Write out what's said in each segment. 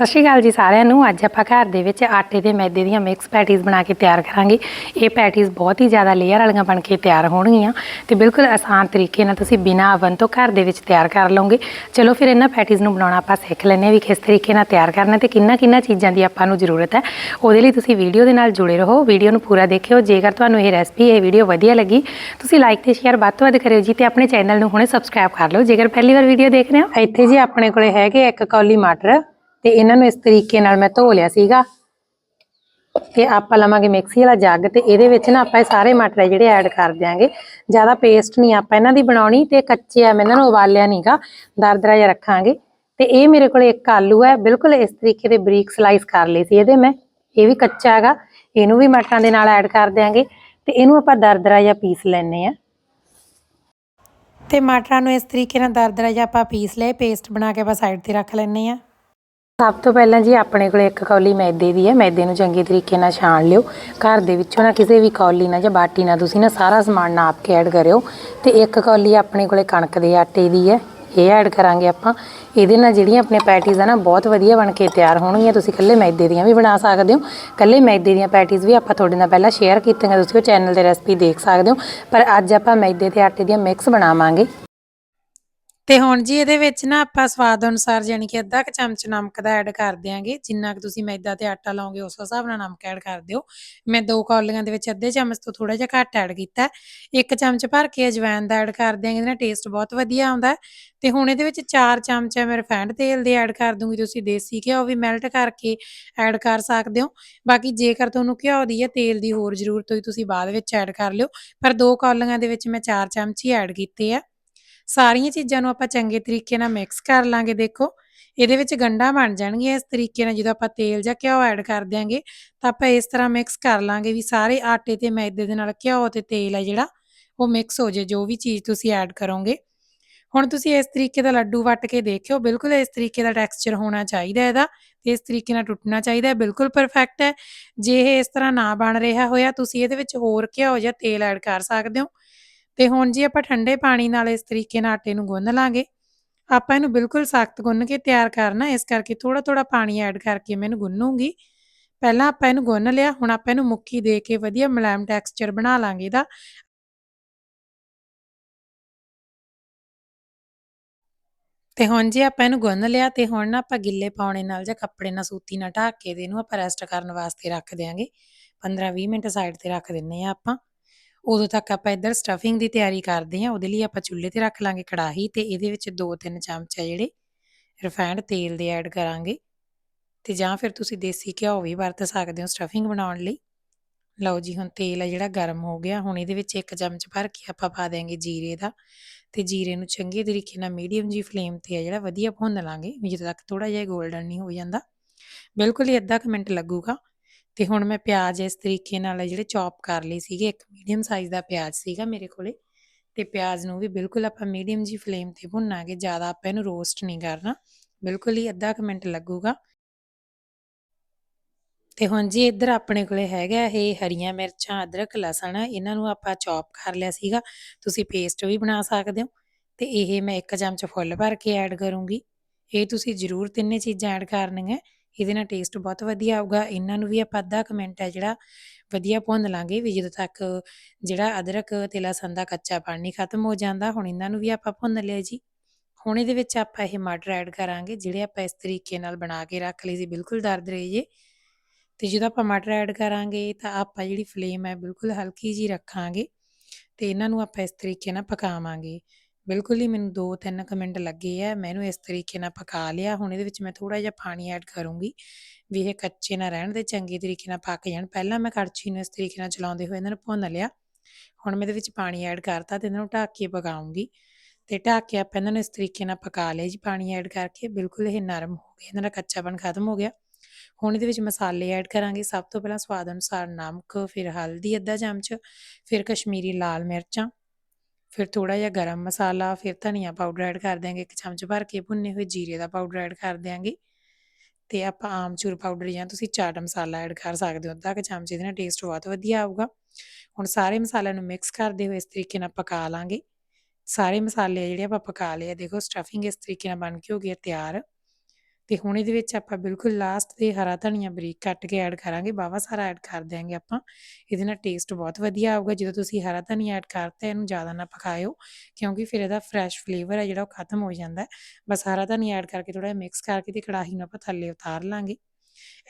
ਸਤਿ ਸ਼੍ਰੀ ਅਕਾਲ ਜੀ ਸਾਰਿਆਂ ਨੂੰ। ਅੱਜ ਆਪਾਂ ਘਰ ਦੇ ਵਿੱਚ ਆਟੇ ਤੇ ਮੈਦੇ ਦੀਆਂ ਮਿਕਸ ਪੈਟੀਜ਼ ਬਣਾ ਕੇ ਤਿਆਰ ਕਰਾਂਗੇ। ਇਹ ਪੈਟੀਜ਼ ਬਹੁਤ ਹੀ ਜ਼ਿਆਦਾ ਲੇਅਰ ਵਾਲੀਆਂ ਬਣ ਕੇ ਤਿਆਰ ਹੋਣਗੀਆਂ ਤੇ ਬਿਲਕੁਲ ਆਸਾਨ ਤਰੀਕੇ ਨਾਲ ਤੁਸੀਂ ਬਿਨਾਂ ਅਵਨ ਤੋਂ ਘਰ ਦੇ ਵਿੱਚ ਤਿਆਰ ਕਰ ਲਓਗੇ। ਚਲੋ ਫਿਰ ਇਹਨਾਂ ਪੈਟੀਜ਼ ਨੂੰ ਬਣਾਉਣਾ ਆਪਾਂ ਸਿੱਖ ਲੈਂਦੇ ਹਾਂ ਵੀ ਕਿਸ ਤਰੀਕੇ ਨਾਲ ਤਿਆਰ ਕਰਨਾ ਤੇ ਕਿੰਨਾ ਕਿੰਨਾ ਚੀਜ਼ਾਂ ਦੀ ਆਪਾਂ ਨੂੰ ਜ਼ਰੂਰਤ ਹੈ। ਉਹਦੇ ਲਈ ਤੁਸੀਂ ਵੀਡੀਓ ਦੇ ਨਾਲ ਜੁੜੇ ਰਹੋ। ਵੀਡੀਓ ਨੂੰ ਪੂਰਾ ਦੇਖਿਓ। ਜੇਕਰ ਤੁਹਾਨੂੰ ਇਹ ਰੈਸਪੀ ਇਹ ਵੀਡੀਓ ਵਧੀਆ ਲੱਗੀ, ਤੁਸੀਂ ਲਾਈਕ ਤੇ ਸ਼ੇਅਰ ਵੱਧ ਤੋਂ ਵੱਧ ਕਰਿਓ ਜੀ ਤੇ ਆਪਣੇ ਚੈਨਲ ਨੂੰ ਹੁਣੇ ਸਬਸਕ੍ਰਾਈਬ ਕਰ ਲਓ। ਜੇਕਰ ਪਹਿਲੀ ਵਾਰ ਵੀਡੀਓ ਦੇਖ ਰਹੇ ਹੋ, ਇੱਥੇ ਜੀ ਆਪਣੇ ਕੋਲੇ ਹੈਗੇ ਇੱਕ ਕੌਲੀ ਮਟਰ। ਤੇ ਇਹਨਾਂ ਨੂੰ ਇਸ ਤਰੀਕੇ ਨਾਲ ਮੈਂ ਧੋ ਲਿਆ ਸੀਗਾ। ਤੇ ਆਪਾਂ ਲਵਾਂਗੇ ਮਿਕਸੀ ਵਾਲਾ ਜੱਗ ਤੇ ਇਹਦੇ ਵਿੱਚ ਨਾ ਆਪਾਂ ਇਹ ਸਾਰੇ ਮਟਰ ਜਿਹੜੇ ਐਡ ਕਰ ਦਿਆਂਗੇ। ਜ਼ਿਆਦਾ ਪੇਸਟ ਨਹੀਂ ਆਪਾਂ ਇਹਨਾਂ ਦੀ ਬਣਾਉਣੀ ਤੇ ਕੱਚੇ ਆ ਮੈਂ ਇਹਨਾਂ ਨੂੰ ਉਬਾਲਿਆ ਨਹੀਂਗਾ ਦਰਦਰਾ ਜਿਹਾ ਰੱਖਾਂਗੇ। ਤੇ ਇਹ ਮੇਰੇ ਕੋਲ ਇੱਕ ਆਲੂ ਹੈ, ਬਿਲਕੁਲ ਇਸ ਤਰੀਕੇ ਦੇ ਬਰੀਕ ਸਲਾਈਸ ਕਰ ਲਈ ਸੀ ਇਹਦੇ ਮੈਂ। ਇਹ ਵੀ ਕੱਚਾ ਹੈਗਾ ਇਹਨੂੰ ਵੀ ਮਟਰਾਂ ਦੇ ਨਾਲ ਐਡ ਕਰ ਦਿਆਂਗੇ। ਤੇ ਇਹਨੂੰ ਆਪਾਂ ਦਰਦਰਾ ਜਿਹਾ ਪੀਸ ਲੈਣੇ ਆ ਤੇ ਮਟਰਾਂ ਨੂੰ ਇਸ ਤਰੀਕੇ ਨਾਲ ਦਰਦਰਾ ਜਿਹਾ ਆਪਾਂ ਪੀਸ ਲਏ ਪੇਸਟ ਬਣਾ ਕੇ ਆਪਾਂ ਸਾਈਡ ਤੇ ਰੱਖ ਲੈਣੇ ਆ ਸਭ ਤੋਂ ਪਹਿਲਾਂ ਜੀ ਆਪਣੇ ਕੋਲ ਇੱਕ ਕੌਲੀ ਮੈਦੇ ਦੀ ਹੈ। ਮੈਦੇ ਨੂੰ ਚੰਗੇ ਤਰੀਕੇ ਨਾਲ ਛਾਣ ਲਿਓ। ਘਰ ਦੇ ਵਿੱਚੋਂ ਨਾ ਕਿਸੇ ਵੀ ਕੌਲੀ ਨਾਲ ਜਾਂ ਬਾਟੀ ਨਾਲ ਤੁਸੀਂ ਨਾ ਸਾਰਾ ਸਮਾਨ ਨਾਪ ਕੇ ਐਡ ਕਰਿਓ। ਤੇ ਇੱਕ ਕੌਲੀ ਆਪਣੇ ਕੋਲੇ ਕਣਕ ਦੇ ਆਟੇ ਦੀ ਹੈ। ਇਹ ਐਡ ਕਰਾਂਗੇ ਆਪਾਂ। ਇਹਦੇ ਨਾਲ ਜਿਹੜੀਆਂ ਆਪਣੇ ਪੈਟੀਜ਼ ਆ ਨਾ ਬਹੁਤ ਵਧੀਆ ਬਣ ਕੇ ਤਿਆਰ ਹੋਣਗੀਆਂ। ਤੁਸੀਂ ਇਕੱਲੇ ਮੈਦੇ ਦੀਆਂ ਵੀ ਬਣਾ ਸਕਦੇ ਹੋ। ਇਕੱਲੇ ਮੈਦੇ ਦੀਆਂ ਪੈਟੀਜ਼ ਵੀ ਆਪਾਂ ਤੁਹਾਡੇ ਨਾਲ ਪਹਿਲਾਂ ਸ਼ੇਅਰ ਕੀਤੀਆਂ ਤੁਸੀਂ ਉਹ ਚੈਨਲ ਤੇ ਰੈਸਪੀ ਦੇਖ ਸਕਦੇ ਹੋ। ਪਰ ਅੱਜ ਆਪਾਂ ਮੈਦੇ ਤੇ ਆਟੇ ਦੀਆਂ ਮਿਕਸ ਬਣਾਵਾਂਗੇ। ਤੇ ਹੁਣ ਜੀ ਇਹਦੇ ਵਿੱਚ ਨਾ ਆਪਾਂ ਸਵਾਦ ਅਨੁਸਾਰ ਯਾਨੀ ਕਿ ਅੱਧਾ ਕੁ ਚਮਚ ਨਮਕ ਦਾ ਐਡ ਕਰ ਦਿਆਂਗੇ। ਜਿੰਨਾ ਕੁ ਤੁਸੀਂ ਮੈਦਾ ਤੇ ਆਟਾ ਲਾਓਗੇ ਉਸ ਹਿਸਾਬ ਨਾਲ ਨਮਕ ਐਡ ਕਰ ਦਿਓ। ਮੈਂ ਦੋ ਕੌਲੀਆਂ ਦੇ ਵਿੱਚ ਅੱਧੇ ਚਮਚ ਤੋਂ ਥੋੜਾ ਜਿਹਾ ਘੱਟ ਐਡ ਕੀਤਾ। ਇੱਕ ਚਮਚ ਭਰ ਕੇ ਅਜਵਾਇਣ ਦਾ ਐਡ ਕਰ ਦਿਆਂਗੇ, ਇਹਦੇ ਨਾਲ ਟੇਸਟ ਬਹੁਤ ਵਧੀਆ ਆਉਂਦਾ। ਹੈ। ਤੇ ਹੁਣ ਇਹਦੇ ਵਿੱਚ 4 ਚਮਚ ਮੈਂ ਰਿਫਾਈਂਡ ਤੇਲ ਦੇ ਐਡ ਕਰ ਦੂੰਗੀ ਤੁਸੀਂ, ਦੇਸੀ ਘਿਓ ਵੀ ਮੈਲਟ ਕਰਕੇ ਐਡ ਕਰ ਸਕਦੇ ਹੋ। ਬਾਕੀ ਜੇਕਰ ਤੁਹਾਨੂੰ ਘਿਓ ਦੀ ਜਾਂ ਤੇਲ ਦੀ ਹੋਰ ਜ਼ਰੂਰਤ ਹੋਈ, ਤੁਸੀਂ ਬਾਅਦ ਵਿੱਚ ਐਡ ਕਰ ਲਿਓ। ਪਰ ਦੋ ਕੌਲੀਆਂ ਦੇ ਵਿੱਚ ਮੈਂ 4 ਚਮਚ ਹੀ ਐਡ ਕੀਤੇ ਆ। ਸਾਰੀਆਂ ਚੀਜ਼ਾਂ ਨੂੰ ਆਪਾਂ ਚੰਗੇ ਤਰੀਕੇ ਨਾਲ ਮਿਕਸ ਕਰ ਲਾਂਗੇ, ਦੇਖੋ। ਇਹਦੇ ਵਿੱਚ ਗੰਢਾਂ ਬਣ ਜਾਣਗੀਆਂ ਇਸ ਤਰੀਕੇ ਨਾਲ, ਜਦੋਂ ਆਪਾਂ ਤੇਲ ਜਾਂ ਘਿਓ ਐਡ ਕਰ ਦਿਆਂਗੇ, ਤਾਂ ਆਪਾਂ ਇਸ ਤਰ੍ਹਾਂ ਮਿਕਸ ਕਰ ਲਾਂਗੇ ਵੀ ਸਾਰੇ ਆਟੇ ਤੇ ਮੈਦੇ ਦੇ ਨਾਲ ਘਿਓ ਤੇ ਤੇਲ ਹੈ ਜਿਹੜਾ, ਉਹ ਮਿਕਸ ਹੋ ਜੇ ਜੋ ਵੀ ਚੀਜ਼ ਤੁਸੀਂ ਐਡ ਕਰੋਗੇ। ਹੁਣ ਤੁਸੀਂ ਇਸ ਤਰੀਕੇ ਦਾ ਲੱਡੂ ਵੱਟ ਕੇ ਦੇਖਿਓ, ਬਿਲਕੁਲ ਇਸ ਤਰੀਕੇ ਦਾ ਟੈਕਸਚਰ ਹੋਣਾ ਚਾਹੀਦਾ ਇਹਦਾ ਤੇ ਇਸ ਤਰੀਕੇ ਨਾਲ ਟੁੱਟਣਾ ਚਾਹੀਦਾ ਬਿਲਕੁਲ ਪਰਫੈਕਟ ਹੈ। ਜੇ ਇਹ ਇਸ ਤਰ੍ਹਾਂ ਨਾ ਬਣ ਰਿਹਾ ਹੋਇਆ, ਤੁਸੀਂ ਇਹਦੇ ਵਿੱਚ ਹੋਰ ਘਿਓ ਜਾਂ ਤੇਲ ਐਡ ਕਰ ਸਕਦੇ ਹੋ। ਤੇ ਹੁਣ ਜੀ ਆਪਾਂ ਠੰਡੇ ਪਾਣੀ ਨਾਲ ਇਸ ਤਰੀਕੇ ਨਾਲ ਆਟੇ ਨੂੰ ਗੁੰਨ ਲਾਂਗੇ। ਆਪਾਂ ਇਹਨੂੰ ਬਿਲਕੁਲ ਸਖਤ ਗੁੰਨ ਕੇ ਤਿਆਰ ਕਰਨਾ, ਇਸ ਕਰਕੇ ਥੋੜਾ ਥੋੜਾ ਪਾਣੀ ਐਡ ਕਰਕੇ ਮੈਂ ਇਹਨੂੰ ਗੁੰਨੂਗੀ। ਪਹਿਲਾਂ ਆਪਾਂ ਇਹਨੂੰ ਗੁੰਨ ਲਿਆ, ਹੁਣ ਆਪਾਂ ਇਹਨੂੰ ਮੁੱਕੀ ਦੇ ਕੇ ਵਧੀਆ ਮਲਾਇਮ ਟੈਕਸਚਰ ਬਣਾ ਲਾਂਗੇ ਇਹਦਾ। ਤੇ ਹੁਣ ਜੇ ਆਪਾਂ ਇਹਨੂੰ ਗੁੰਨ ਲਿਆ, ਤੇ ਹੁਣ ਨਾ ਆਪਾਂ ਗਿੱਲੇ ਪਾਉਣੇ ਨਾਲ ਜਾਂ ਕੱਪੜੇ ਨਾਲ ਸੂਤੀ ਨਾਲ ਢੱਕ ਕੇ ਤੇ ਇਹਨੂੰ ਆਪਾਂ ਰੈਸਟ ਕਰਨ ਵਾਸਤੇ ਰੱਖ ਦਿਆਂਗੇ। 15-20 ਮਿੰਟ ਸਾਈਡ ਤੇ ਰੱਖ ਦਿੰਨੇ ਆ ਆਪਾਂ। ਉਦੋਂ ਤੱਕ ਆਪਾਂ ਇੱਧਰ ਸਟਫਿੰਗ ਦੀ ਤਿਆਰੀ ਕਰਦੇ ਹਾਂ, ਉਹਦੇ ਲਈ ਆਪਾਂ ਚੁੱਲ੍ਹੇ ਤੇ ਰੱਖ ਲਾਂਗੇ ਕੜਾਹੀ ਤੇ ਇਹਦੇ ਵਿੱਚ 2-3 ਚਮਚ ਆ ਜਿਹੜੇ ਰਿਫਾਈਨਡ ਤੇਲ ਦੇ ਐਡ ਕਰਾਂਗੇ ਤੇ ਜਾਂ ਫਿਰ ਤੁਸੀਂ ਦੇਸੀ ਘਿਓ ਵੀ ਵਰਤ ਸਕਦੇ ਹੋ ਸਟਫਿੰਗ ਬਣਾਉਣ ਲਈ। ਲਓ ਜੀ, ਹੁਣ ਤੇਲ ਆ ਜਿਹੜਾ ਗਰਮ ਹੋ ਗਿਆ, ਹੁਣ ਇਹਦੇ ਵਿੱਚ ਇੱਕ ਚਮਚ ਭਰ ਕੇ ਆਪਾਂ ਪਾ ਦੇਾਂਗੇ ਜੀਰੇ ਦਾ ਤੇ ਜੀਰੇ ਨੂੰ ਚੰਗੇ ਤਰੀਕੇ ਨਾਲ ਮੀਡੀਅਮ ਜੀ ਫਲੇਮ ਤੇ ਆ ਜਿਹੜਾ ਵਧੀਆ ਭੁੰਨ ਲਾਂਗੇ ਜਦੋਂ ਤੱਕ ਥੋੜਾ ਜਿਹਾ 골ਡਨ ਨਹੀਂ ਹੋ ਜਾਂਦਾ। ਬਿਲਕੁਲ ਹੀ ਅੱਧਾ ਕੁ ਮਿੰਟ ਲੱਗੂਗਾ। ਤੇ ਹੁਣ ਮੈਂ ਪਿਆਜ਼ ਇਸ ਤਰੀਕੇ ਨਾਲ ਜਿਹੜੇ ਚੌਪ ਕਰ ਲਏ ਸੀਗੇ, ਇੱਕ ਮੀਡੀਅਮ ਸਾਈਜ਼ ਦਾ ਪਿਆਜ਼ ਸੀਗਾ ਮੇਰੇ ਕੋਲੇ, ਤੇ ਪਿਆਜ਼ ਨੂੰ ਵੀ ਬਿਲਕੁਲ ਆਪਾਂ ਮੀਡੀਅਮ ਜੀ ਫਲੇਮ ਤੇ ਭੁੰਨਾਂਗੇ, ਜ਼ਿਆਦਾ ਆਪਾਂ ਇਹਨੂੰ ਰੋਸਟ ਨਹੀਂ ਕਰਨਾ, ਬਿਲਕੁਲ ਹੀ ਅੱਧਾ ਕੁ ਮਿੰਟ ਲੱਗੂਗਾ। ਤੇ ਹੁਣ ਜੀ ਇੱਧਰ ਆਪਣੇ ਕੋਲੇ ਹੈਗਾ ਇਹ ਹਰੀਆਂ ਮਿਰਚਾਂ, ਅਦਰਕ, ਲਸਣ, ਇਹਨਾਂ ਨੂੰ ਆਪਾਂ ਚੌਪ ਕਰ ਲਿਆ ਸੀਗਾ, ਤੁਸੀਂ ਪੇਸਟ ਵੀ ਬਣਾ ਸਕਦੇ ਹੋ, ਤੇ ਇਹ ਮੈਂ ਇੱਕ ਚਮਚ ਫੁੱਲ ਭਰ ਕੇ ਐਡ ਕਰੂੰਗੀ, ਇਹ ਤੁਸੀਂ ਜ਼ਰੂਰ ਤਿੰਨੇ ਚੀਜ਼ਾਂ ਐਡ ਕਰਨੀਆਂ ਇਹਦੇ ਨਾਲ ਟੇਸਟ ਬਹੁਤ ਵਧੀਆ ਆਊਗਾ। ਇਹਨਾਂ ਨੂੰ ਵੀ ਆਪਾਂ ਅੱਧਾ ਕੁ ਮਿੰਟ ਹੈ ਜਿਹੜਾ ਵਧੀਆ ਭੁੰਨ ਲਾਂਗੇ ਵੀ ਜਦੋਂ ਤੱਕ ਜਿਹੜਾ ਅਦਰਕ ਤੇ ਲਸਣ ਦਾ ਕੱਚਾ ਪਾਣੀ ਖਤਮ ਹੋ ਜਾਂਦਾ, ਹੁਣ ਇਹਨਾਂ ਨੂੰ ਵੀ ਆਪਾਂ ਭੁੰਨ ਲਿਆ ਜੀ। ਹੁਣ ਇਹਦੇ ਵਿੱਚ ਆਪਾਂ ਇਹ ਮਟਰ ਐਡ ਕਰਾਂਗੇ, ਜਿਹੜੇ ਆਪਾਂ ਇਸ ਤਰੀਕੇ ਨਾਲ ਬਣਾ ਕੇ ਰੱਖ ਲਈ ਸੀ ਬਿਲਕੁਲ ਦਰਦਰੇ ਜੇ। ਤੇ ਜਦੋਂ ਆਪਾਂ ਮਟਰ ਐਡ ਕਰਾਂਗੇ ਤਾਂ ਆਪਾਂ ਜਿਹੜੀ ਫਲੇਮ ਹੈ, ਬਿਲਕੁਲ ਹਲਕੀ ਜੀ ਰੱਖਾਂਗੇ ਤੇ ਇਹਨਾਂ ਨੂੰ ਆਪਾਂ ਇਸ ਤਰੀਕੇ ਨਾਲ ਪਕਾਵਾਂਗੇ। ਬਿਲਕੁਲ ਹੀ ਮੈਨੂੰ 2-3 ਕੁ ਮਿੰਟ ਲੱਗੇ ਆ ਮੈਨੂੰ ਇਸ ਤਰੀਕੇ ਨਾਲ ਪਕਾ ਲਿਆ। ਹੁਣ ਇਹਦੇ ਵਿੱਚ ਮੈਂ ਥੋੜਾ ਜਿਹਾ ਪਾਣੀ ਐਡ ਕਰੂੰਗੀ ਵੀ ਇਹ ਕੱਚੇ ਨਾ ਰਹਿਣ ਦੇ, ਚੰਗੇ ਤਰੀਕੇ ਨਾਲ ਪੱਕ ਜਾਣ। ਪਹਿਲਾਂ ਮੈਂ ਕੜਛੀ ਨੂੰ ਇਸ ਤਰੀਕੇ ਨਾਲ ਚਲਾਉਂਦੇ ਹੋਏ ਇਹਨਾਂ ਨੂੰ ਭੁੰਨ ਲਿਆ। ਹੁਣ ਮੈਂ ਇਹਦੇ ਵਿੱਚ ਪਾਣੀ ਐਡ ਕਰਤਾ ਤੇ ਇਹਨਾਂ ਨੂੰ ਢੱਕ ਕੇ ਪਕਾਉਂਗੀ ਤੇ ਢੱਕ ਕੇ ਆਪਾਂ ਇਹਨਾਂ ਨੂੰ ਇਸ ਤਰੀਕੇ ਨਾਲ ਪਕਾ ਲਿਆ ਜੀ ਪਾਣੀ ਐਡ ਕਰਕੇ। ਬਿਲਕੁਲ ਇਹ ਨਰਮ ਹੋ ਗਿਆ, ਇਹਨਾਂ ਦਾ ਕੱਚਾਪਨ ਖਤਮ ਹੋ ਗਿਆ। ਹੁਣ ਇਹਦੇ ਵਿੱਚ ਮਸਾਲੇ ਐਡ ਕਰਾਂਗੇ। ਸਭ ਤੋਂ ਪਹਿਲਾਂ ਸਵਾਦ ਅਨੁਸਾਰ ਨਮਕ, ਫਿਰ ਹਲਦੀ, ਅੱਧਾ ਚਮਚ, ਫਿਰ ਕਸ਼ਮੀਰੀ ਲਾਲ ਮਿਰਚਾਂ। ਫਿਰ ਥੋੜਾ ਜਿਹਾ ਗਰਮ ਮਸਾਲਾ, ਫਿਰ ਧਨੀਆ ਪਾਊਡਰ ਐਡ ਕਰ ਦਿਆਂਗੇ, ਇੱਕ ਚਮਚ ਭਰ ਕੇ ਭੁੰਨੇ ਹੋਏ ਜੀਰੇ ਦਾ ਪਾਊਡਰ ਐਡ ਕਰ ਦਿਆਂਗੇ। ਤੇ ਆਪਾਂ ਆਮਚੂਰ ਪਾਊਡਰ ਜਾਂ ਤੁਸੀਂ ਚਾਟ ਮਸਾਲਾ ਐਡ ਕਰ ਸਕਦੇ ਹੋ, ਅੱਧਾ ਕੁ ਚਮਚ ਇਹਦੇ ਨਾਲ ਟੇਸਟ ਬਹੁਤ ਵਧੀਆ ਆਊਗਾ। ਹੁਣ ਸਾਰੇ ਮਸਾਲਿਆਂ ਨੂੰ ਮਿਕਸ ਕਰਦੇ ਹੋਏ ਇਸ ਤਰੀਕੇ ਨਾਲ ਪਕਾ ਲਾਂਗੇ। ਸਾਰੇ ਮਸਾਲੇ ਜਿਹੜੇ ਆਪਾਂ ਪਕਾ ਲਏ ਆ, ਦੇਖੋ ਸਟਫਿੰਗ ਇਸ ਤਰੀਕੇ ਨਾਲ ਬਣ ਕੇ ਹੋ ਗਈ ਹੈ ਤਿਆਰ। ਤੇ ਹੁਣ ਇਹਦੇ ਵਿੱਚ ਆਪਾਂ ਬਿਲਕੁਲ ਲਾਸਟ ਤੇ ਹਰਾ ਧਨੀਆ ਬਰੀਕ ਕੱਟ ਕੇ ਐਡ ਕਰਾਂਗੇ ਬਾਵਾ ਸਾਰਾ ਐਡ ਕਰ ਦਿਆਂਗੇ ਆਪਾਂ। ਇਹਦੇ ਨਾਲ ਟੇਸਟ ਬਹੁਤ ਵਧੀਆ ਆਊਗਾ, ਜਦੋਂ ਤੁਸੀਂ ਹਰਾ ਧਨੀਆ ਐਡ ਕਰਤਾ, ਇਹਨੂੰ ਜ਼ਿਆਦਾ ਨਾ ਪਕਾਇਓ, ਕਿਉਂਕਿ ਫਿਰ ਇਹਦਾ ਫਰੈਸ਼ ਫਲੇਵਰ ਹੈ ਜਿਹੜਾ ਉਹ ਖਤਮ ਹੋ ਜਾਂਦਾ। ਹੈ ਬਸ ਹਰਾ ਧਨੀਆ ਐਡ ਕਰਕੇ ਥੋੜਾ ਜਿਹਾ ਮਿਕਸ ਕਰਕੇ ਤੇ ਕੜਾਹੀ ਨੂੰ ਆਪਾਂ ਥੱਲੇ ਉਤਾਰ ਲਾਂਗੇ।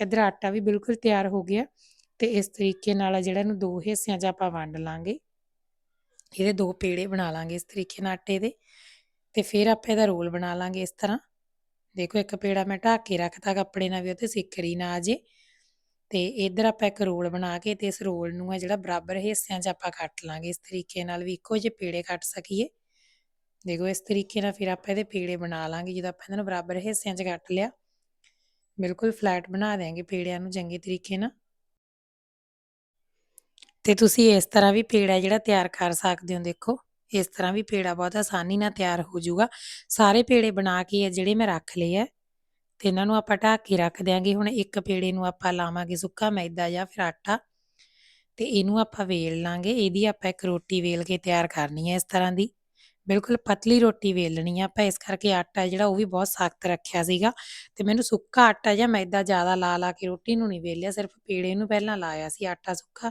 ਇੱਧਰ ਆਟਾ ਵੀ ਬਿਲਕੁਲ ਤਿਆਰ ਹੋ ਗਿਆ ਤੇ ਇਸ ਤਰੀਕੇ ਨਾਲ ਜਿਹੜਾ ਇਹਨੂੰ ਦੋ ਹਿੱਸਿਆਂ 'ਚ ਆਪਾਂ ਵੰਡ ਲਾਂਗੇ। ਇਹਦੇ ਦੋ ਪੇੜੇ ਬਣਾ ਲਾਂਗੇ ਇਸ ਤਰੀਕੇ ਨਾਲ ਆਟੇ ਦੇ। ਤੇ ਫਿਰ ਆਪਾਂ ਇਹਦਾ ਰੋਲ ਬਣਾ ਲਾਂਗੇ ਇਸ ਤਰ੍ਹਾਂ। ਦੇਖੋ ਇੱਕ ਪੇੜਾ ਮੈਂ ਢੱਕ ਕੇ ਰੱਖਤਾ ਕੱਪੜੇ ਨਾਲ ਵੀ ਉੱਤੇ ਸਿੱਕਰੀ ਨਾ ਆ ਜੇ। ਤੇ ਇੱਧਰ ਆਪਾਂ ਇੱਕ ਰੋਲ ਬਣਾ ਕੇ ਤੇ ਇਸ ਰੋਲ ਨੂੰ ਆ ਜਿਹੜਾ ਬਰਾਬਰ ਹਿੱਸਿਆਂ 'ਚ ਆਪਾਂ ਕੱਟ ਲਾਂਗੇ। ਇਸ ਤਰੀਕੇ ਨਾਲ ਵੀ ਇੱਕੋ ਜਿਹੇ ਪੇੜੇ ਕੱਟ ਸਕੀਏ। ਦੇਖੋ ਇਸ ਤਰੀਕੇ ਨਾਲ ਫਿਰ ਆਪਾਂ ਇਹਦੇ ਪੇੜੇ ਬਣਾ ਲਾਂਗੇ, ਜਦੋਂ ਆਪਾਂ ਇਹਨਾਂ ਨੂੰ ਬਰਾਬਰ ਹਿੱਸਿਆਂ 'ਚ ਕੱਟ ਲਿਆ। ਬਿਲਕੁਲ ਫਲੈਟ ਬਣਾ ਦੇਾਂਗੇ ਪੇੜਿਆਂ ਨੂੰ ਚੰਗੇ ਤਰੀਕੇ ਨਾਲ। ਤੇ ਤੁਸੀਂ ਇਸ ਤਰ੍ਹਾਂ ਵੀ ਪੇੜਾ ਜਿਹੜਾ ਤਿਆਰ ਕਰ ਸਕਦੇ ਹੋ, ਦੇਖੋ। ਇਸ ਤਰ੍ਹਾਂ ਵੀ ਪੇੜਾ ਬਹੁਤ ਆਸਾਨੀ ਨਾਲ ਤਿਆਰ ਹੋ ਜਾਊਗਾ। ਸਾਰੇ ਪੇੜੇ ਬਣਾ ਕੇ ਜਿਹੜੇ ਮੈਂ ਰੱਖ ਲਏ ਆ, ਤੇ ਇਹਨਾਂ ਨੂੰ ਆਪਾਂ ਢੱਕ ਕੇ ਰੱਖ ਦਿਆਂਗੇ। ਹੁਣ ਇੱਕ ਪੇੜੇ ਨੂੰ ਆਪਾਂ ਲਾਵਾਂਗੇ ਸੁੱਕਾ ਮੈਦਾ ਜਾਂ ਫਿਰ ਆਟਾ, ਤੇ ਇਹਨੂੰ ਆਪਾਂ ਵੇਲ ਲਾਂਗੇ। ਇਹਦੀ ਆਪਾਂ ਇੱਕ ਰੋਟੀ ਵੇਲ ਕੇ ਤਿਆਰ ਕਰਨੀ ਹੈ ਇਸ ਤਰ੍ਹਾਂ ਦੀ। ਬਿਲਕੁਲ ਪਤਲੀ ਰੋਟੀ ਵੇਲਣੀ ਆ ਆਪਾਂ, ਇਸ ਕਰਕੇ ਆਟਾ ਜਿਹੜਾ ਉਹ ਵੀ ਬਹੁਤ ਸਖਤ ਰੱਖਿਆ ਸੀਗਾ। ਤੇ ਮੈਨੂੰ ਸੁੱਕਾ ਆਟਾ ਜਾਂ ਮੈਦਾ ਜ਼ਿਆਦਾ ਲਾ ਲਾ ਕੇ ਰੋਟੀ ਨੂੰ ਨਹੀਂ ਵੇਲਿਆ, ਸਿਰਫ ਪੇੜੇ ਨੂੰ ਪਹਿਲਾਂ ਲਾਇਆ ਸੀ ਆਟਾ ਸੁੱਕਾ।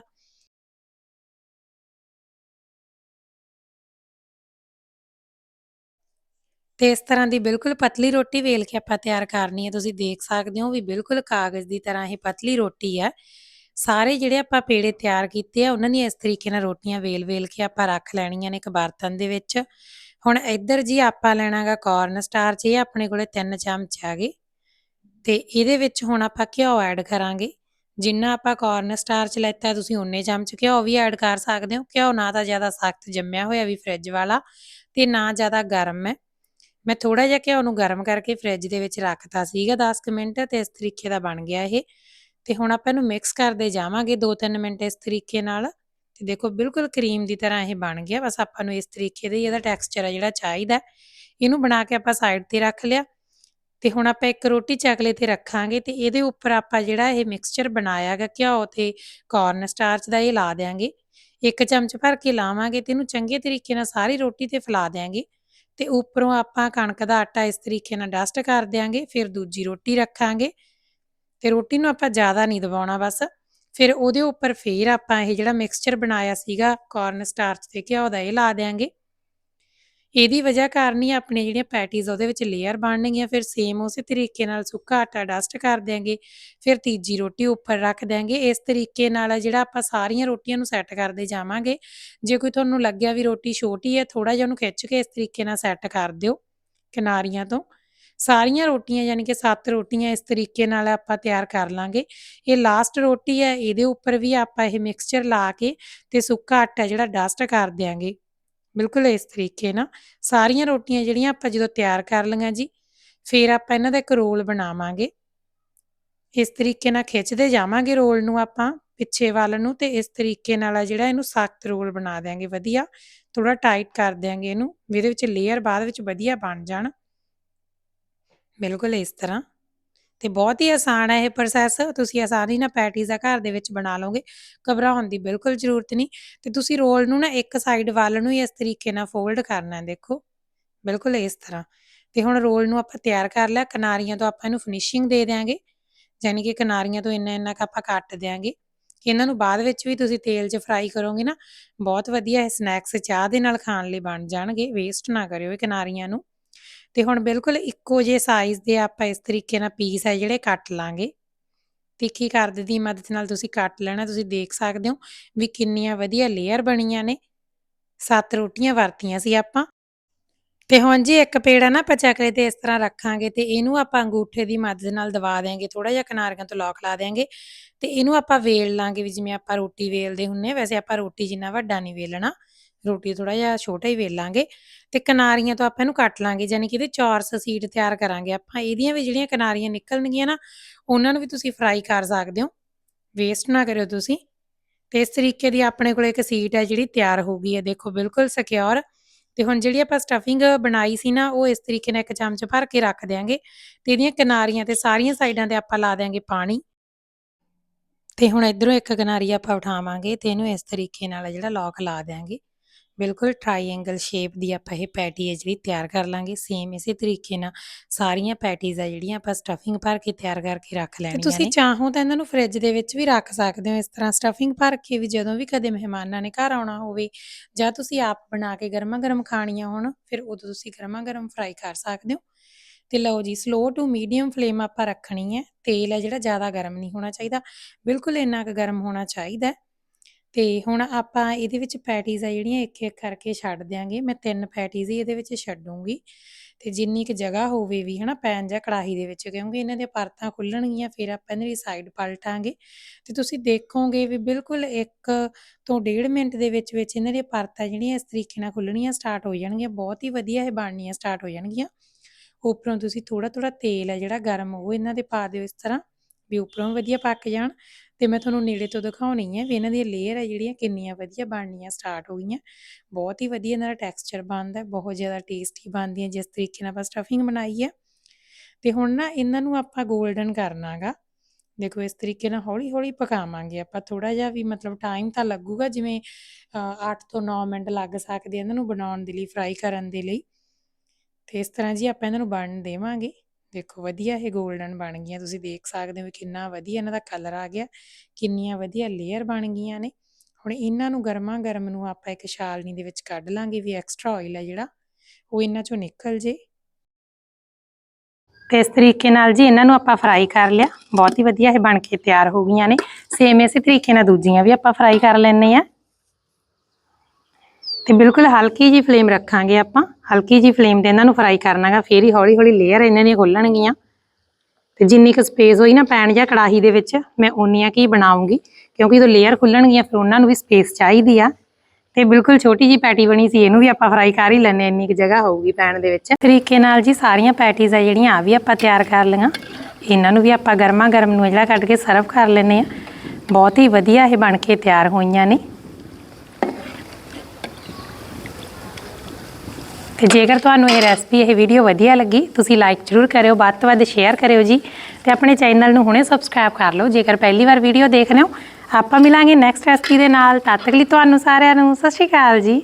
ਤੇ ਇਸ ਤਰ੍ਹਾਂ ਦੀ ਬਿਲਕੁਲ ਪਤਲੀ ਰੋਟੀ ਵੇਲ ਕੇ ਆਪਾਂ ਤਿਆਰ ਕਰਨੀ ਹੈ, ਤੁਸੀਂ ਦੇਖ ਸਕਦੇ ਹੋ ਵੀ ਬਿਲਕੁਲ ਕਾਗਜ਼ ਦੀ ਤਰ੍ਹਾਂ ਇਹ ਪਤਲੀ ਰੋਟੀ ਹੈ। ਸਾਰੇ ਜਿਹੜੇ ਆਪਾਂ ਪੇੜੇ ਤਿਆਰ ਕੀਤੇ ਆ, ਉਹਨਾਂ ਦੀਆਂ ਇਸ ਤਰੀਕੇ ਨਾਲ ਰੋਟੀਆਂ ਵੇਲ-ਵੇਲ ਕੇ ਆਪਾਂ ਰੱਖ ਲੈਣੀਆਂ ਨੇ ਇੱਕ ਬਰਤਨ ਦੇ ਵਿੱਚ। ਹੁਣ ਇੱਧਰ ਜੀ ਆਪਾਂ ਲੈਣਾਗਾ ਕਾਰਨ ਸਟਾਰਚ ਇਹ ਆਪਣੇ ਕੋਲੇ 3 ਚਮਚ ਹੈਗੇ, ਤੇ ਇਹਦੇ ਵਿੱਚ ਹੁਣ ਆਪਾਂ ਘਿਓ ਐਡ ਕਰਾਂਗੇ। ਜਿੰਨਾ ਆਪਾਂ ਕਾਰਨ ਸਟਾਰਚ ਲੈਤਾ, ਤੁਸੀਂ ਉਨੇ ਚਮਚ ਘਿਓ ਵੀ ਐਡ ਕਰ ਸਕਦੇ ਹੋ। ਘਿਓ ਨਾ ਤਾਂ ਜ਼ਿਆਦਾ ਸਖਤ ਜੰਮਿਆ ਹੋਇਆ ਵੀ ਫ੍ਰਿਜ ਵਾਲਾ, ਤੇ ਨਾ ਜ਼ਿਆਦਾ ਗਰਮ ਹੈ। ਮੈਂ ਥੋੜਾ ਜਿਹਾ ਘਿਓ ਨੂੰ ਗਰਮ ਕਰਕੇ ਫ੍ਰਿਜ ਦੇ ਵਿੱਚ ਰੱਖਤਾ ਸੀਗਾ 10 ਮਿੰਟ ਤੇ ਇਸ ਤਰੀਕੇ ਦਾ ਬਣ ਗਿਆ ਇਹ। ਤੇ ਹੁਣ ਆਪਾਂ ਇਹਨੂੰ ਮਿਕਸ ਕਰਦੇ ਜਾਵਾਂਗੇ 2-3 ਮਿੰਟ ਇਸ ਤਰੀਕੇ ਨਾਲ। ਤੇ ਦੇਖੋ ਬਿਲਕੁਲ ਕਰੀਮ ਦੀ ਤਰ੍ਹਾਂ ਇਹ ਬਣ ਗਿਆ, ਬਸ ਆਪਾਂ ਨੂੰ ਇਸ ਤਰੀਕੇ ਦੇ ਇਹਦਾ ਟੈਕਸਚਰ ਆ ਜਿਹੜਾ ਚਾਹੀਦਾ ਇਹਨੂੰ ਬਣਾ ਕੇ ਆਪਾਂ ਸਾਈਡ ਤੇ ਰੱਖ ਲਿਆ। ਤੇ ਹੁਣ ਆਪਾਂ ਇੱਕ ਰੋਟੀ ਚਕਲੇ ਤੇ ਰੱਖਾਂਗੇ ਤੇ ਇਹਦੇ ਉੱਪਰ ਆਪਾਂ ਜਿਹੜਾ ਇਹ ਮਿਕਸਚਰ ਬਣਾਇਆ ਹੈਗਾ ਘਿਓ ਤੇ ਕਾਰਨ ਸਟਾਰਚ ਦਾ ਇਹ ਲਾ ਦੇਾਂਗੇ ਇੱਕ ਚਮਚ ਭਰ ਕੇ ਲਾਵਾਂਗੇ ਤੇ ਇਹਨੂੰ ਚੰਗੇ ਤਰੀਕੇ ਨਾਲ ਸਾਰੀ ਰੋਟੀ ਤੇ ਫੈਲਾ ਦੇਾਂਗੇ ਤੇ ਉੱਪਰੋਂ ਆਪਾਂ ਕਣਕ ਦਾ ਆਟਾ ਇਸ ਤਰੀਕੇ ਨਾਲ ਡਸਟ ਕਰ ਦਿਆਂਗੇ, ਫਿਰ ਦੂਜੀ ਰੋਟੀ ਰੱਖਾਂਗੇ। ਤੇ ਰੋਟੀ ਨੂੰ ਆਪਾਂ ਜ਼ਿਆਦਾ ਨਹੀਂ ਦਬਾਉਣਾ ਬਸ। ਫਿਰ ਉਹਦੇ ਉੱਪਰ ਫੇਰ ਆਪਾਂ ਇਹ ਜਿਹੜਾ ਮਿਕਸਚਰ ਬਣਾਇਆ ਸੀਗਾ ਕਾਰਨ ਸਟਾਰਚ ਤੇ ਘਿਓ ਦਾ, ਇਹ ਲਾ ਦੇਾਂਗੇ ਇਹਦੀ ਵਜ੍ਹਾ ਕਾਰਨ ਹੀ ਆਪਣੇ ਜਿਹੜੀਆਂ ਪੈਟੀਜ਼ ਉਹਦੇ ਵਿੱਚ ਲੇਅਰ ਬਣਨਗੀਆਂ ਫਿਰ ਸੇਮ ਉਸੇ ਤਰੀਕੇ ਨਾਲ ਸੁੱਕਾ ਆਟਾ ਡਸਟ ਕਰ ਦਿਆਂਗੇ, ਫਿਰ ਤੀਜੀ ਰੋਟੀ ਉੱਪਰ ਰੱਖ ਦਿਆਂਗੇ, ਇਸ ਤਰੀਕੇ ਨਾਲ ਜਿਹੜਾ ਆਪਾਂ ਸਾਰੀਆਂ ਰੋਟੀਆਂ ਨੂੰ ਸੈੱਟ ਕਰਦੇ ਜਾਵਾਂਗੇ, ਜੇ ਕੋਈ ਤੁਹਾਨੂੰ ਲੱਗਿਆ ਵੀ ਰੋਟੀ ਛੋਟੀ ਹੈ ਥੋੜਾ ਜਿਹਾ ਉਹਨੂੰ ਖਿੱਚ ਕੇ ਇਸ ਤਰੀਕੇ ਨਾਲ ਸੈੱਟ ਕਰ ਦਿਓ ਕਿਨਾਰੀਆਂ ਤੋਂ। ਸਾਰੀਆਂ ਰੋਟੀਆਂ ਯਾਨੀ ਕਿ ਸੱਤ ਰੋਟੀਆਂ ਇਸ ਤਰੀਕੇ ਨਾਲ ਆਪਾਂ ਤਿਆਰ ਕਰ ਲਾਂਗੇ। ਇਹ ਲਾਸਟ ਰੋਟੀ ਹੈ, ਇਹਦੇ ਉੱਪਰ ਵੀ ਆਪਾਂ ਇਹ ਮਿਕਸਚਰ ਲਾ ਕੇ ਤੇ ਸੁੱਕਾ ਆਟਾ ਜਿਹੜਾ ਡਸਟ ਕਰ ਦਿਆਂਗੇ। ਬਿਲਕੁਲ ਇਸ ਤਰੀਕੇ ਨਾਲ। ਸਾਰੀਆਂ ਰੋਟੀਆਂ ਜਿਹੜੀਆਂ ਆਪਾਂ ਜਦੋਂ ਤਿਆਰ ਕਰ ਲਈਆਂ ਜੀ, ਫਿਰ ਆਪਾਂ ਇਹਨਾਂ ਦਾ ਇੱਕ ਰੋਲ ਬਣਾਵਾਂਗੇ। ਇਸ ਤਰੀਕੇ ਨਾਲ ਖਿੱਚਦੇ ਜਾਵਾਂਗੇ ਰੋਲ ਨੂੰ ਆਪਾਂ ਪਿੱਛੇ ਵੱਲ ਨੂੰ ਤੇ ਇਸ ਤਰੀਕੇ ਨਾਲ ਜਿਹੜਾ ਇਹਨੂੰ ਸਖਤ ਰੋਲ ਬਣਾ ਦੇਾਂਗੇ ਵਧੀਆ। ਥੋੜਾ ਟਾਈਟ ਕਰ ਦਿਆਂਗੇ ਇਹਨੂੰ। ਜਿਹਦੇ ਵਿੱਚ ਲੇਅਰ ਬਾਅਦ ਵਿੱਚ ਵਧੀਆ ਬਣ ਜਾਣ। ਬਿਲਕੁਲ ਇਸ ਤਰ੍ਹਾਂ। ਤੇ ਬਹੁਤ ਹੀ ਆਸਾਨ ਹੈ ਇਹ ਪ੍ਰੋਸੈਸ ਤੁਸੀਂ ਆਸਾਨੀ ਨਾਲ ਪੈਟੀਜ਼ ਆ ਘਰ ਦੇ ਵਿੱਚ ਬਣਾ ਲਓਗੇ। ਘਬਰਾਉਣ ਦੀ ਬਿਲਕੁਲ ਜ਼ਰੂਰਤ ਨਹੀਂ। ਤੇ ਤੁਸੀਂ ਰੋਲ ਨੂੰ ਨਾ ਇੱਕ ਸਾਈਡ ਵੱਲ ਨੂੰ ਹੀ ਇਸ ਤਰੀਕੇ ਨਾਲ ਫੋਲਡ ਕਰਨਾ ਹੈ, ਦੇਖੋ। ਬਿਲਕੁਲ ਇਸ ਤਰ੍ਹਾਂ। ਤੇ ਹੁਣ ਰੋਲ ਨੂੰ ਆਪਾਂ ਤਿਆਰ ਕਰ ਲਿਆ। ਕਿਨਾਰੀਆਂ ਤੋਂ ਆਪਾਂ ਇਹਨੂੰ ਫਿਨਿਸ਼ਿੰਗ ਦੇ ਦੇਾਂਗੇ ਯਾਨੀ ਕਿ ਕਿਨਾਰੀਆਂ ਤੋਂ ਇੰਨਾ ਇੰਨਾ ਕ ਆਪਾਂ ਕੱਟ ਦੇਾਂਗੇ ਇਹਨਾਂ ਨੂੰ ਬਾਅਦ ਵਿੱਚ ਵੀ ਤੁਸੀਂ ਤੇਲ 'ਚ ਫਰਾਈ ਕਰੋਗੇ ਨਾ, ਬਹੁਤ ਵਧੀਆ ਇਹ ਸਨੈਕਸ ਚਾਹ ਦੇ ਨਾਲ ਖਾਣ ਲਈ ਬਣ ਜਾਣਗੇ। ਵੇਸਟ ਨਾ ਕਰਿਓ ਇਹ ਕਿਨਾਰੀਆਂ ਨੂੰ। ਤੇ ਹੁਣ ਬਿਲਕੁਲ ਇੱਕੋ ਜਿਹੇ ਸਾਈਜ਼ ਦੇ ਆਪਾਂ ਇਸ ਤਰੀਕੇ ਨਾਲ ਪੀਸ ਹੈ ਜਿਹੜੇ ਕੱਟ ਲਾਂਗੇ। ਤਿੱਖੀ ਕਰਦ ਦੀ ਮਦਦ ਨਾਲ ਤੁਸੀਂ ਕੱਟ ਲੈਣਾ, ਤੁਸੀਂ ਦੇਖ ਸਕਦੇ ਹੋ ਵੀ ਕਿੰਨੀਆਂ ਵਧੀਆ ਲੇਅਰ ਬਣੀਆਂ ਨੇ। ਸੱਤ ਰੋਟੀਆਂ ਵਰਤੀਆਂ ਸੀ ਆਪਾਂ। ਤੇ ਹੁਣ ਜੀ ਇੱਕ ਪੇੜਾ ਨਾ ਆਪਾਂ ਚੱਕਲੇ ਤੇ ਇਸ ਤਰ੍ਹਾਂ ਰੱਖਾਂਗੇ ਤੇ ਇਹਨੂੰ ਆਪਾਂ ਅੰਗੂਠੇ ਦੀ ਮਦਦ ਨਾਲ ਦਬਾ ਦੇਾਂਗੇ ਥੋੜਾ ਜਿਹਾ ਕਿਨਾਰੀਆਂ ਤੋਂ ਲੌਕ ਲਾ ਦੇਾਂਗੇ ਤੇ ਇਹਨੂੰ ਆਪਾਂ ਵੇਲ ਲਾਂਗੇ ਵੀ ਜਿਵੇਂ ਆਪਾਂ ਰੋਟੀ ਵੇਲਦੇ ਹੁੰਨੇ ਵੈਸੇ ਆਪਾਂ ਰੋਟੀ ਜਿੰਨਾ ਵੱਡਾ ਨਹੀਂ ਵੇਲਣਾ। ਰੋਟੀ ਥੋੜਾ ਜਿਹਾ ਛੋਟਾ ਹੀ ਵੇਲਾਂਗੇ ਤੇ ਕਿਨਾਰੀਆਂ ਤੋਂ ਆਪਾਂ ਇਹਨੂੰ ਕੱਟ ਲਾਂਗੇ ਯਾਨੀ ਕਿ ਇਹਦੇ ਚੌਰਸ ਸੀਟ ਤਿਆਰ ਕਰਾਂਗੇ ਆਪਾਂ। ਇਹਦੀਆਂ ਵੀ ਜਿਹੜੀਆਂ ਕਿਨਾਰੀਆਂ ਨਿਕਲਣਗੀਆਂ ਨਾ, ਉਹਨਾਂ ਨੂੰ ਵੀ ਤੁਸੀਂ ਫਰਾਈ ਕਰ ਸਕਦੇ ਹੋ। ਵੇਸਟ ਨਾ ਕਰਿਓ ਤੁਸੀਂ। ਤੇ ਇਸ ਤਰੀਕੇ ਦੀ ਆਪਣੇ ਕੋਲ ਇੱਕ ਸੀਟ ਹੈ ਜਿਹੜੀ ਤਿਆਰ ਹੋ ਗਈ ਹੈ, ਦੇਖੋ ਬਿਲਕੁਲ ਸਿਕਿਉਰ ਤੇ ਹੁਣ ਜਿਹੜੀ ਆਪਾਂ ਸਟਫਿੰਗ ਬਣਾਈ ਸੀ ਨਾ, ਉਹ ਇਸ ਤਰੀਕੇ ਨਾਲ ਇੱਕ ਚਮਚ ਭਰ ਕੇ ਰੱਖ ਦਿਆਂਗੇ। ਤੇ ਇਹਦੀਆਂ ਕਿਨਾਰੀਆਂ ਤੇ ਸਾਰੀਆਂ ਸਾਈਡਾਂ ਤੇ ਆਪਾਂ ਲਾ ਦਿਆਂਗੇ ਪਾਣੀ। ਤੇ ਹੁਣ ਇਧਰੋਂ ਇੱਕ ਕਿਨਾਰੀ ਆਪਾਂ ਉਠਾਵਾਂਗੇ ਤੇ ਇਹਨੂੰ ਇਸ ਤਰੀਕੇ ਨਾਲ ਜਿਹੜਾ ਲੌਕ ਲਾ ਦਿਆਂਗੇ। ਬਿਲਕੁਲ ਟ੍ਰਾਈਐਂਗਲ ਸ਼ੇਪ ਦੀ ਆਪਾਂ ਇਹ ਪੈਟੀ ਹੈ ਜਿਹੜੀ ਤਿਆਰ ਕਰ ਲਾਂਗੇ ਸੇਮ ਇਸੇ ਤਰੀਕੇ ਨਾਲ ਸਾਰੀਆਂ ਪੈਟੀਜ਼ ਆ ਜਿਹੜੀਆਂ ਆਪਾਂ ਸਟਫਿੰਗ ਭਰ ਕੇ ਤਿਆਰ ਕਰਕੇ ਰੱਖ ਲੈਣੀਆਂ ਤੁਸੀਂ ਨੇ। ਚਾਹੋ ਤਾਂ ਇਹਨਾਂ ਨੂੰ ਫ੍ਰਿਜ ਦੇ ਵਿੱਚ ਵੀ ਰੱਖ ਸਕਦੇ ਹੋ ਇਸ ਤਰ੍ਹਾਂ ਸਟਫਿੰਗ ਭਰ ਕੇ ਵੀ ਜਦੋਂ ਵੀ ਕਦੇ ਮਹਿਮਾਨਾਂ ਨੇ ਘਰ ਆਉਣਾ ਹੋਵੇ ਜਾਂ ਤੁਸੀਂ ਆਪ ਬਣਾ ਕੇ ਗਰਮਾ ਗਰਮ ਖਾਣੀਆਂ ਹੋਣ ਫਿਰ ਉਦੋਂ ਤੁਸੀਂ ਗਰਮਾ ਗਰਮ ਫਰਾਈ ਕਰ ਸਕਦੇ ਹੋ ਤੇ ਲਓ ਜੀ ਸਲੋ ਟੂ ਮੀਡੀਅਮ ਫਲੇਮ ਆਪਾਂ ਰੱਖਣੀ ਹੈ ਤੇਲ ਹੈ ਜਿਹੜਾ ਜ਼ਿਆਦਾ ਗਰਮ ਨਹੀਂ ਹੋਣਾ ਚਾਹੀਦਾ ਬਿਲਕੁਲ ਇੰਨਾ ਕੁ ਗਰਮ ਹੋਣਾ ਚਾਹੀਦਾ। ਤੇ ਹੁਣ ਆਪਾਂ ਇਹਦੇ ਵਿੱਚ ਪੈਟੀਜ਼ ਆ ਜਿਹੜੀਆਂ ਇੱਕ ਇੱਕ ਕਰਕੇ ਛੱਡ ਦਿਆਂਗੇ। ਮੈਂ ਤਿੰਨ ਪੈਟੀਜ਼ ਹੀ ਇਹਦੇ ਵਿੱਚ ਛੱਡੂੰਗੀ ਤੇ ਜਿੰਨੀ ਕੁ ਜਗ੍ਹਾ ਹੋਵੇ ਵੀ ਹਨਾ ਪੈਨ ਜਾਂ ਕੜਾਹੀ ਦੇ ਵਿੱਚ, ਕਿਉਂਕਿ ਇਹਨਾਂ ਦੀਆਂ ਪਰਤਾਂ ਖੁੱਲਣਗੀਆਂ, ਫਿਰ ਆਪਾਂ ਇਹਨਾਂ ਦੀ ਸਾਈਡ ਪਲਟਾਂਗੇ। ਤੇ ਤੁਸੀਂ ਦੇਖੋਗੇ ਵੀ ਬਿਲਕੁਲ 1 ਤੋਂ 1.5 ਮਿੰਟ ਦੇ ਵਿੱਚ ਵਿੱਚ ਇਹਨਾਂ ਦੀਆਂ ਪਰਤਾਂ ਜਿਹੜੀਆਂ ਇਸ ਤਰੀਕੇ ਨਾਲ ਖੁੱਲਣੀਆਂ ਸਟਾਰਟ ਹੋ ਜਾਣਗੀਆਂ। ਬਹੁਤ ਹੀ ਵਧੀਆ ਇਹ ਬਣਨੀਆਂ ਸਟਾਰਟ ਹੋ ਜਾਣਗੀਆਂ। ਉੱਪਰੋਂ ਤੁਸੀਂ ਥੋੜਾ ਥੋੜਾ ਤੇਲ ਹੈ ਜਿਹੜਾ ਗਰਮ, ਉਹ ਇਹਨਾਂ ਦੇ ਪਾ ਦਿਓ ਇਸ ਤਰ੍ਹਾਂ ਵੀ ਉੱਪਰੋਂ ਵਧੀਆ ਪੱਕ ਜਾਣ। ਤੇ ਮੈਂ ਤੁਹਾਨੂੰ ਨੇੜੇ ਤੋਂ ਦਿਖਾਉਣੀ ਹੈ ਵੀ ਇਹਨਾਂ ਦੀਆਂ ਲੇਅਰ ਹੈ ਜਿਹੜੀਆਂ ਕਿੰਨੀਆਂ ਵਧੀਆ ਬਣਨੀਆਂ ਸਟਾਰਟ ਹੋ ਗਈਆਂ। ਬਹੁਤ ਹੀ ਵਧੀਆ ਇਹਨਾਂ ਦਾ ਟੈਕਸਚਰ ਬਣਦਾ, ਬਹੁਤ ਜ਼ਿਆਦਾ ਟੇਸਟੀ ਬਣਦੀਆਂ, ਜਿਸ ਤਰੀਕੇ ਨਾਲ ਆਪਾਂ ਸਟਫਿੰਗ ਬਣਾਈ ਹੈ ਤੇ ਹੁਣ ਨਾ ਇਹਨਾਂ ਨੂੰ ਆਪਾਂ 골ਡਨ ਕਰਨਾਗਾ। ਦੇਖੋ ਇਸ ਤਰੀਕੇ ਨਾਲ ਹੌਲੀ ਹੌਲੀ ਪਕਾਵਾਂਗੇ ਆਪਾਂ ਥੋੜਾ ਜਿਹਾ ਵੀ ਮਤਲਬ ਟਾਈਮ ਤਾਂ ਲੱਗੂਗਾ, ਜਿਵੇਂ 8 ਤੋਂ 9 ਮਿੰਟ ਲੱਗ ਸਕਦੇ ਇਹਨਾਂ ਨੂੰ ਬਣਾਉਣ ਦੇ ਲਈ ਫਰਾਈ ਕਰਨ ਦੇ ਲਈ। ਤੇ ਇਸ ਤਰ੍ਹਾਂ ਜੀ ਆਪਾਂ ਇਹਨਾਂ ਨੂੰ ਬਣਨ ਦੇਵਾਂਗੇ। ਦੇਖੋ, ਵਧੀਆ ਇਹ 골ਡਨ ਬਣ ਗਈਆਂ। ਤੁਸੀਂ ਦੇਖ ਸਕਦੇ ਹੋ ਵੀ ਕਿੰਨਾ ਵਧੀਆ ਇਹਨਾਂ ਦਾ ਕਲਰ ਆ ਗਿਆ। ਕਿੰਨੀਆਂ ਵਧੀਆ ਲੇਅਰ ਬਣ ਗਈਆਂ ਨੇ। ਹੁਣ ਇਹਨਾਂ ਨੂੰ ਗਰਮਾ ਗਰਮ ਨੂੰ ਆਪਾਂ ਇੱਕ ਛਾਲਣੀ ਦੇ ਵਿੱਚ ਕੱਢ ਲਾਂਗੇ, ਵੀ ਐਕਸਟਰਾ ਆਇਲ ਹੈ ਜਿਹੜਾ, ਉਹ ਇਹਨਾਂ ਚੋਂ ਨਿਕਲ ਜੇ। ਤੇ ਇਸ ਤਰੀਕੇ ਨਾਲ ਜੀ ਇਹਨਾਂ ਨੂੰ ਆਪਾਂ ਫਰਾਈ ਕਰ ਲਿਆ। ਬਹੁਤ ਹੀ ਵਧੀਆ ਇਹ ਬਣ ਕੇ ਤਿਆਰ ਹੋ ਗਈਆਂ ਨੇ। ਸੇਮ ਇਸੇ ਤਰੀਕੇ ਨਾਲ ਦੂਜੀਆਂ ਵੀ ਆਪਾਂ ਫਰਾਈ ਕਰ ਲੈਣੇ ਆ ਤੇ ਬਿਲਕੁਲ ਹਲਕੀ ਜੀ ਫਲੇਮ ਰੱਖਾਂਗੇ ਆਪਾਂ। ਹਲਕੀ ਜੀ ਫਲੇਮ ਤੇ ਇਹਨਾਂ ਨੂੰ ਫਰਾਈ ਕਰਨਾਗਾ, ਫੇਰ ਹੀ ਹੌਲੀ ਹੌਲੀ ਲੇਅਰ ਇਹਨਾਂ ਦੀਆਂ ਖੁੱਲਣਗੀਆਂ। ਤੇ ਜਿੰਨੀ ਕੁ ਸਪੇਸ ਹੋਈ ਨਾ ਪੈਣ ਜਾਂ ਕੜਾਹੀ ਦੇ ਵਿੱਚ, ਮੈਂ ਓਨੀਆਂ ਕੀ ਬਣਾਉਂਗੀ, ਕਿਉਂਕਿ ਜਦੋਂ ਲੇਅਰ ਖੁੱਲਣਗੀਆਂ, ਫਿਰ ਉਹਨਾਂ ਨੂੰ ਵੀ ਸਪੇਸ ਚਾਹੀਦੀ ਆ। ਤੇ ਬਿਲਕੁਲ ਛੋਟੀ ਜੀ ਪੈਟੀ ਬਣੀ ਸੀ, ਇਹਨੂੰ ਵੀ ਆਪਾਂ ਫਰਾਈ ਕਰ ਹੀ ਲੈਣੇ ਇੰਨੀ ਕੁ ਜਗ੍ਹਾ ਹੋਊਗੀ ਪੈਣ ਦੇ ਵਿੱਚ। ਤਰੀਕੇ ਨਾਲ ਜੀ ਸਾਰੀਆਂ ਪੈਟੀਜ਼ ਆ ਜਿਹੜੀਆਂ ਆ ਵੀ ਆਪਾਂ ਤਿਆਰ ਕਰ ਲਈਆਂ। ਇਹਨਾਂ ਨੂੰ ਵੀ ਆਪਾਂ ਗਰਮਾ ਗਰਮ ਨੂੰ ਜਿਹੜਾ ਕੱਢ ਕੇ ਸਰਵ ਕਰ ਲੈਣੇ ਆ ਬਹੁਤ ਹੀ ਵਧੀਆ ਇਹ ਬਣ ਕੇ ਤਿਆਰ ਹੋਈਆਂ ਨੇ। ਤੇ ਜੇਕਰ ਤੁਹਾਨੂੰ ਇਹ ਰੈਸਪੀ ਇਹ ਵੀਡੀਓ ਵਧੀਆ ਲੱਗੀ, ਤੁਸੀਂ ਲਾਈਕ ਜ਼ਰੂਰ ਕਰਿਓ, ਵੱਧ ਤੋਂ ਵੱਧ ਸ਼ੇਅਰ ਕਰਿਓ ਜੀ ਤੇ ਆਪਣੇ ਚੈਨਲ ਨੂੰ ਹੁਣੇ ਸਬਸਕ੍ਰਾਈਬ ਕਰ ਲਓ। ਜੇਕਰ ਪਹਿਲੀ ਵਾਰ ਵੀਡੀਓ ਦੇਖ ਰਹੇ ਹੋ, ਆਪਾਂ ਮਿਲਾਂਗੇ ਨੈਕਸਟ ਰੈਸਪੀ ਦੇ ਨਾਲ। ਤਦ ਤੱਕ ਲਈ ਤੁਹਾਨੂੰ ਸਾਰਿਆਂ ਨੂੰ ਸਤਿ ਸ਼੍ਰੀ ਅਕਾਲ ਜੀ।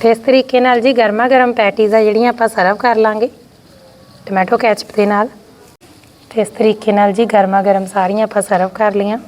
ਤੇ ਇਸ ਤਰੀਕੇ ਨਾਲ ਜੀ ਗਰਮਾ ਗਰਮ ਪੈਟੀਜ਼ ਆ ਜਿਹੜੀਆਂ ਆਪਾਂ ਸਰਵ ਕਰ ਲਾਂਗੇ ਟੋਮੈਟੋ ਕੈਚਪ ਦੇ ਨਾਲ। ਤੇ ਇਸ ਤਰੀਕੇ ਨਾਲ ਜੀ ਗਰਮਾ ਗਰਮ ਸਾਰੀਆਂ ਆਪਾਂ ਸਰਵ ਕਰ ਲਈਆਂ।